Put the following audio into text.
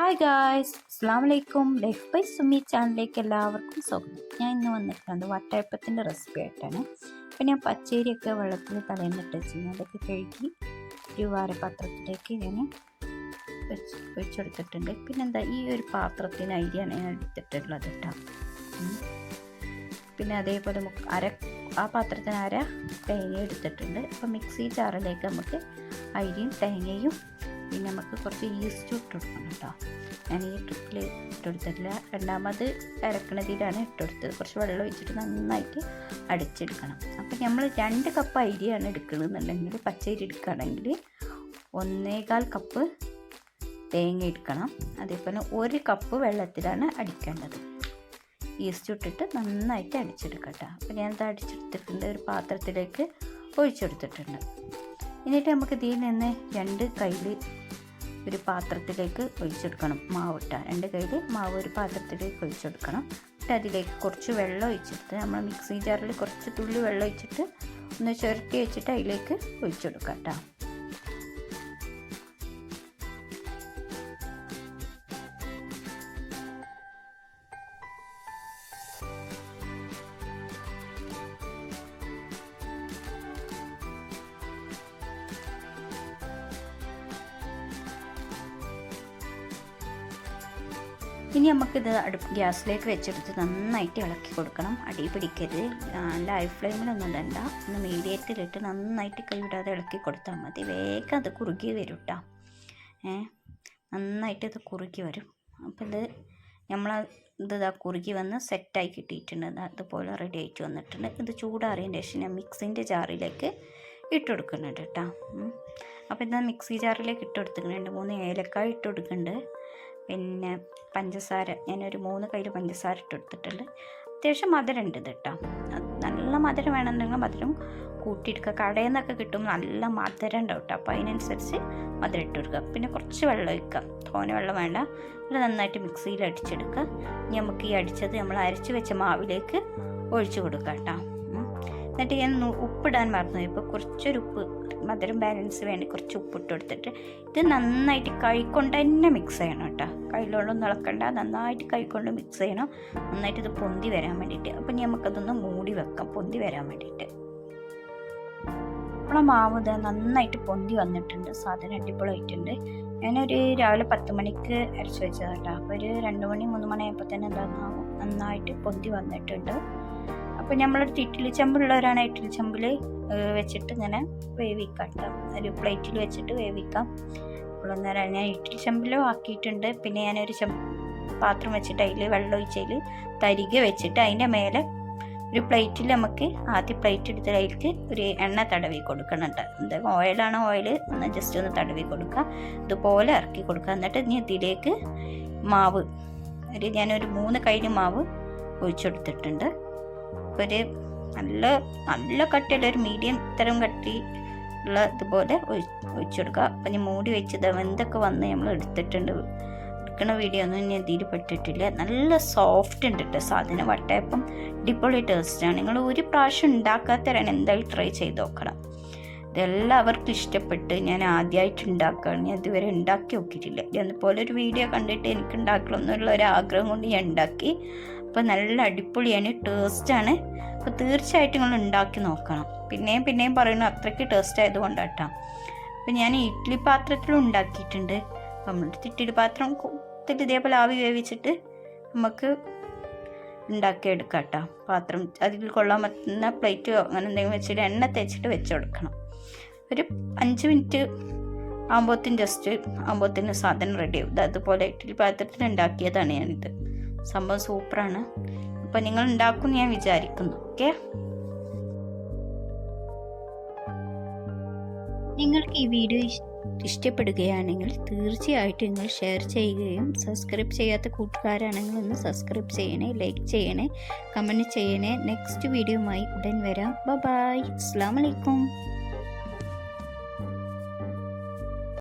Hi guys അസ്സാം വലൈക്കും life by Sumi ചാനലിലേക്ക് എല്ലാവർക്കും സ്വാഗതം. ഞാൻ ഇന്ന് വന്നിട്ടുണ്ട് വട്ടയപ്പത്തിന്റെ റെസിപ്പി ആയിട്ടാണ്. അപ്പം ഞാൻ പച്ചരിയൊക്കെ വെള്ളത്തിൽ തലേന്നിട്ട് വെച്ചിരുന്നു. അതൊക്കെ കഴുകി ഒരു വാരപാത്രത്തിലേക്ക് ഞാൻ വെച്ച് വെച്ചെടുത്തിട്ടുണ്ട്. പിന്നെന്താ ഈ ഒരു പാത്രത്തിന് അരിയാണ് ഞാൻ എടുത്തിട്ടുള്ളത് കേട്ടോ. പിന്നെ അതേപോലെ അര ആ പാത്രത്തിന് അര തേങ്ങ എടുത്തിട്ടുണ്ട്. അപ്പം മിക്സി ജാറിലേക്ക് നമുക്ക് അരിയും തേങ്ങയും പിന്നെ നമുക്ക് കുറച്ച് ഈസ്റ്റ് ഇട്ട് കൊടുക്കണം കേട്ടോ. ഞാൻ ഈ ട്രിപ്പിൽ ഇട്ടെടുത്തിട്ടില്ല രണ്ടാമത് അരക്കണതിലാണ് ഇട്ടെടുത്തത് കുറച്ച് വെള്ളം ഒഴിച്ചിട്ട് നന്നായിട്ട് അടിച്ചെടുക്കണം. അപ്പം നമ്മൾ രണ്ട് കപ്പ് അരിയാണ് എടുക്കണമെന്നുണ്ടെങ്കിൽ പച്ചരി എടുക്കുകയാണെങ്കിൽ ഒന്നേകാൽ കപ്പ് തേങ്ങ എടുക്കണം. അതേപോലെ ഒരു കപ്പ് വെള്ളത്തിലാണ് അടിക്കേണ്ടത്. ഈസ്റ്റ് ഇട്ടിട്ട് നന്നായിട്ട് അടിച്ചെടുക്കട്ടെ അപ്പോൾ ഞാനത് അടിച്ചെടുത്തിട്ടുണ്ട്. ഒരു പാത്രത്തിലേക്ക് ഒഴിച്ചെടുത്തിട്ടുണ്ട് എന്നിട്ട് നമുക്ക് ഇതിൽ നിന്ന് രണ്ട് കയ്യിൽ ഒരു പാത്രത്തിലേക്ക് ഒഴിച്ചെടുക്കണം. മാവ് ഇട്ട രണ്ട് കയ്യിൽ മാവ് ഒരു പാത്രത്തിലേക്ക് ഒഴിച്ചെടുക്കണം. എന്നിട്ട് അതിലേക്ക് കുറച്ച് വെള്ളം ഒഴിച്ചെടുത്ത് നമ്മൾ മിക്സി ജാറിൽ കുറച്ച് തുള്ളി വെള്ളം ഒഴിച്ചിട്ട് ഒന്ന് ചുരട്ടി വെച്ചിട്ട് അതിലേക്ക് ഒഴിച്ചെടുക്കാം കേട്ടോ. ഇനി നമുക്കിത് അടുപ്പ് ഗ്യാസിലേക്ക് വെച്ചെടുത്ത് നന്നായിട്ട് ഇളക്കി കൊടുക്കണം. അടി പിടിക്കരുത്. ലൈ ഫ്ലെയിമിലൊന്നും ഇടണ്ട. ഒന്ന് മീഡിയത്തിലിട്ട് നന്നായിട്ട് കൈവിടാതെ ഇളക്കി കൊടുത്താൽ മതി. വേഗം അത് കുറുകി വരും കേട്ടോ ഏ നന്നായിട്ട് ഇത് കുറുകി വരും. അപ്പോൾ ഇത് നമ്മൾ ഇത് ഇതാ കുറുകി വന്ന് സെറ്റായി കിട്ടിയിട്ടുണ്ട്. അതുപോലെ റെഡി ആയിട്ട് വന്നിട്ടുണ്ട്. ഇത് ചൂടാറിയതിന് ശേഷം ഞാൻ മിക്സിന്റെ ജാറിലേക്ക് ഇട്ട് കൊടുക്കുന്നുണ്ട് കേട്ടോ അപ്പോൾ ഇത് മിക്സി ജാറിലേക്ക് ഇട്ട് കൊടുത്തിട്ടുണ്ട്. മൂന്ന് ഏലക്കായ ഇട്ട് കൊടുക്കുന്നുണ്ട്. പിന്നെ പഞ്ചസാര. ഞാനൊരു മൂന്ന് കയ്യിൽ പഞ്ചസാര ഇട്ട് കൊടുത്തിട്ടുണ്ട് അത്യാവശ്യം മധുരം ഉണ്ട് ഇത് കേട്ടോ നല്ല മധുരം വേണമെന്നുണ്ടെങ്കിൽ മധുരം കൂട്ടിയെടുക്കുക. കടയിൽ നിന്നൊക്കെ കിട്ടും നല്ല മധുരം ഉണ്ടാവും കേട്ടോ അപ്പോൾ അതിനനുസരിച്ച് മധുരം ഇട്ട് കൊടുക്കുക. പിന്നെ കുറച്ച് വെള്ളം ഒഴിക്കുക. തോന വെള്ളം വേണ്ട. അത് നന്നായിട്ട് മിക്സിയിൽ അടിച്ചെടുക്കുക ഇനി നമുക്ക് ഈ അടിച്ചത് നമ്മൾ അരച്ച് വെച്ച മാവിലേക്ക് ഒഴിച്ചു കൊടുക്കാം കേട്ടോ. എന്നിട്ട് ഞാൻ ഉപ്പിടാൻ മറന്നു ഇപ്പോൾ കുറച്ചൊരു ഉപ്പ് മധുരം ബാലൻസ് വേണ്ടി കുറച്ച് ഉപ്പിട്ട് കൊടുത്തിട്ട് ഇത് നന്നായിട്ട് കൈക്കൊണ്ട് തന്നെ മിക്സ് ചെയ്യണം കേട്ടോ. കയ്യിലൊന്നും ഇളക്കണ്ട നന്നായിട്ട് കൈക്കൊണ്ട് മിക്സ് ചെയ്യണം. നന്നായിട്ട് ഇത് പൊന്തി വരാൻ വേണ്ടിയിട്ട്. അപ്പം നമുക്കതൊന്ന് മൂടി വെക്കാം പൊന്തി വരാൻ വേണ്ടിയിട്ട്. നമ്മളെ മാവ് ഇത് നന്നായിട്ട് പൊന്തി വന്നിട്ടുണ്ട്. സാധനം അടിപൊളിയായിട്ടുണ്ട്. ഞാനൊരു രാവിലെ പത്ത് മണിക്ക് അരച്ച് വെച്ചതാണ് കേട്ടോ. അപ്പോൾ ഒരു രണ്ട് മണി മൂന്ന് മണിയായപ്പോൾ തന്നെ എന്താ നന്നായിട്ട് പൊന്തി വന്നിട്ടുണ്ട്. അപ്പോൾ നമ്മളൊരു ഇഡ്ഡലി ചെമ്പുള്ളവരാണ് ഇഡ്ഡലി ചെമ്പിൽ വെച്ചിട്ട് ഇങ്ങനെ വേവിക്കാം കേട്ടോ ഒരു പ്ലേറ്റിൽ വെച്ചിട്ട് വേവിക്കാം. അന്നേരം ഞാൻ ഇഡ്ഡലി ചെമ്പിലും ആക്കിയിട്ടുണ്ട്. പിന്നെ ഞാനൊരു ചെമ്പ് പാത്രം വെച്ചിട്ട് അതിൽ വെള്ളം ഒഴിച്ചതിൽ തരിക വെച്ചിട്ട് അതിന്റെ മേലെ ഒരു പ്ലേറ്റിൽ നമുക്ക് ആദ്യം പ്ലേറ്റ് എടുത്ത് അതിലേക്ക് ഒരു എണ്ണ തടവി കൊടുക്കണുണ്ട്. എന്താ ഓയിലാണ് ഓയിൽ ഒന്ന് ജസ്റ്റ് ഒന്ന് തടവി കൊടുക്കുക. ഇതുപോലെ ഇറക്കി കൊടുക്കുക. എന്നിട്ട് ഇനി ഇതിലേക്ക് മാവ് ഒരു ഞാനൊരു മൂന്ന് കയ്യിൽ മാവ് ഒഴിച്ചെടുത്തിട്ടുണ്ട് ഒരു നല്ല നല്ല കട്ടിയുള്ള ഒരു മീഡിയം തരം കട്ടി ഉള്ള ഇതുപോലെ ഒഴി- ഒഴിച്ചു കൊടുക്കുക. അപ്പം ഞാൻ മൂടി വെച്ചത് എന്തൊക്കെ വന്ന് നമ്മൾ എടുത്തിട്ടുണ്ട്. എടുക്കണ വീഡിയോ ഒന്നും ഞാൻ ഇതിൽ പെട്ടിട്ടില്ല. നല്ല സോഫ്റ്റ് ഉണ്ട് കേട്ടോ സാധനം. വട്ടയപ്പം ഡിപ്പൊളി ടേസ്റ്റാണ് നിങ്ങൾ ഒരു പ്രാവശ്യം ഉണ്ടാക്കാത്തവരാണ് എന്തായാലും ട്രൈ ചെയ്ത് നോക്കണം. ഇതെല്ലാവർക്കും ഇഷ്ടപ്പെട്ട് ഞാൻ ആദ്യമായിട്ട് ഉണ്ടാക്കുകയാണ്. ഞാൻ ഇതുവരെ ഉണ്ടാക്കി നോക്കിയിട്ടില്ല. ഇതുപോലെ ഒരു വീഡിയോ കണ്ടിട്ട് എനിക്ക് ഉണ്ടാക്കണം എന്നുള്ള ഒരു ആഗ്രഹം കൊണ്ട് ഞാൻ ഉണ്ടാക്കി. അപ്പോൾ നല്ല അടിപൊളിയാണ് ടേസ്റ്റാണ്. അപ്പോൾ തീർച്ചയായിട്ടും നിങ്ങൾ ഉണ്ടാക്കി നോക്കണം. പിന്നെയും പിന്നെയും പറയുന്നു അത്രയ്ക്ക് ടേസ്റ്റ് ആയതുകൊണ്ടാണ് കേട്ടോ അപ്പോൾ ഞാൻ ഇഡ്ഡലി പാത്രത്തിൽ ഉണ്ടാക്കിയിട്ടുണ്ട്. നമ്മുടെ ഇഡ്ഡലി പാത്രം ഇതേപോലെ ആവി വേവിച്ചിട്ട് നമുക്ക് ഉണ്ടാക്കിയെടുക്കാം കേട്ടോ പാത്രം അതിൽ കൊള്ളാൻ പറ്റുന്ന പ്ലേറ്റോ അങ്ങനെ എന്തെങ്കിലും വെച്ചിട്ട് എണ്ണ തേച്ചിട്ട് വെച്ച് കൊടുക്കണം. ഒരു അഞ്ച് മിനിറ്റ് ആകുമ്പോഴത്തേന് ജസ്റ്റ് ആകുമ്പോഴത്തേന് സാധനം റെഡി ആവും. അതുപോലെ ഇഡ്ഡലി പാത്രത്തിൽ ഉണ്ടാക്കിയതാണ് ഞാനിത്. സംഭവം സൂപ്പറാണ്. അപ്പൊ നിങ്ങൾ ഉണ്ടാക്കും ഞാൻ വിചാരിക്കുന്നു. ഓക്കെ? നിങ്ങൾക്ക് ഈ വീഡിയോ ഇഷ്- ഇഷ്ടപ്പെടുകയാണെങ്കിൽ തീർച്ചയായിട്ടും നിങ്ങൾ ഷെയർ ചെയ്യുകയും സബ്സ്ക്രൈബ് ചെയ്യാത്ത കൂട്ടുകാരാണെങ്കിൽ ഒന്ന് സബ്സ്ക്രൈബ് ചെയ്യണേ ലൈക്ക് ചെയ്യണേ കമന്റ് ചെയ്യണേ. നെക്സ്റ്റ് വീഡിയോയുമായി ഉടൻ വരാം. ബായ്. അസ്സാം വലൈക്കും